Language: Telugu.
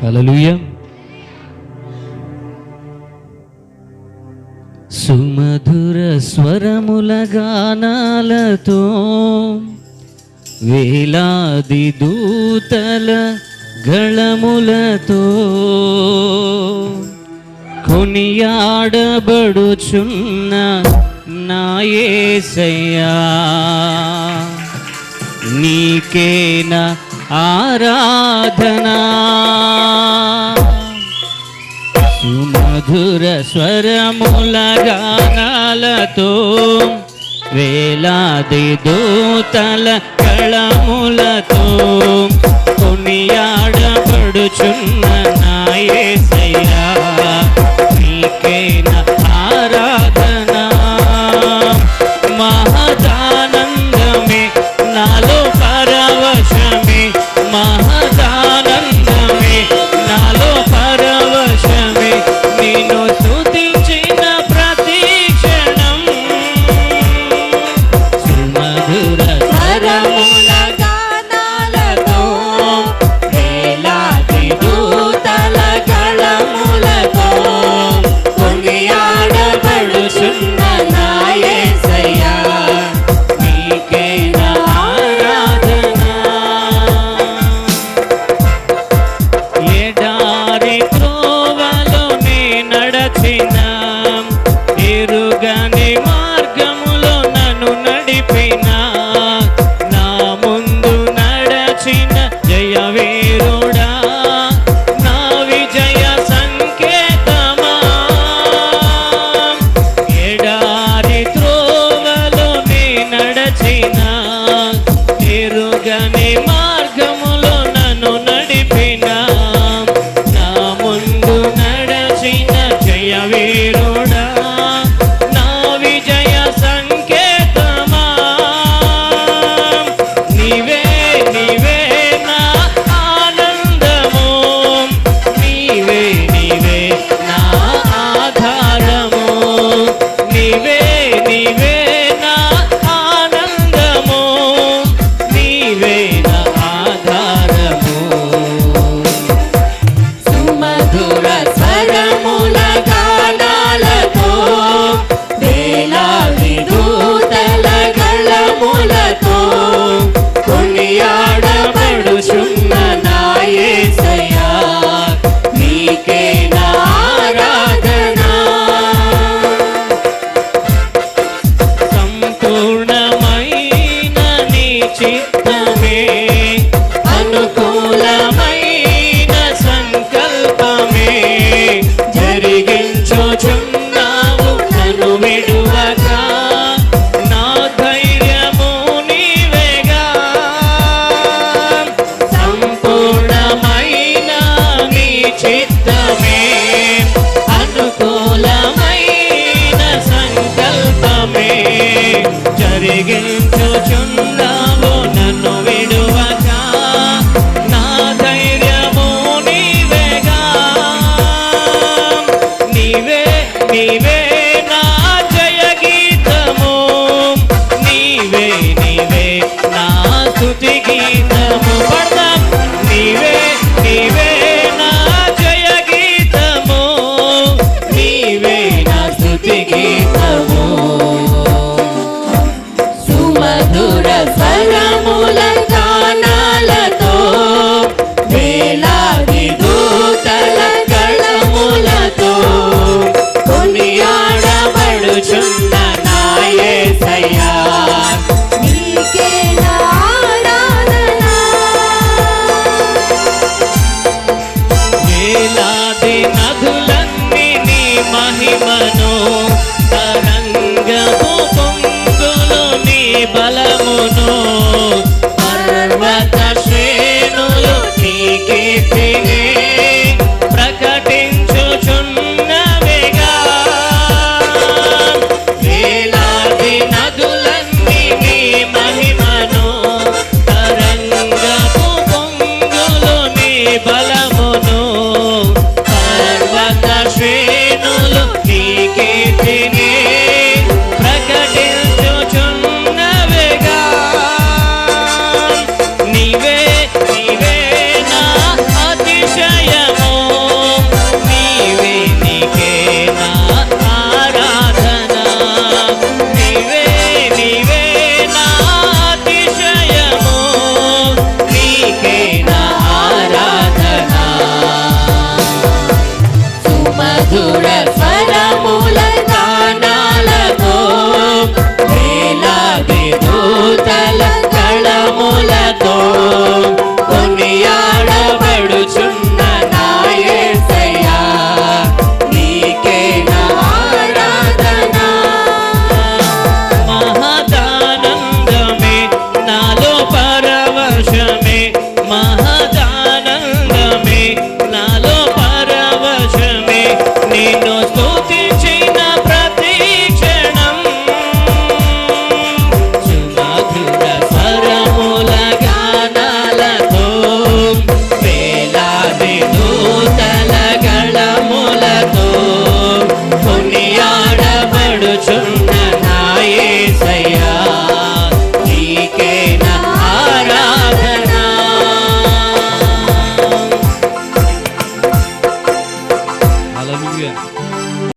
హలలుయ సుమధుర స్వరముల గానాలతో వేలాది దూతల గళములతో కొనియాడబడుచున్న నాయసయ్యా నీకేనా ఆరాధనా. సుమధుర స్వరముల గానాలతో వేలాది దూతల కళములతో కొనియాడబడుచున్న నాయస আছে না జరిగించుచున్నావు నన్ను విడు. Mi que nada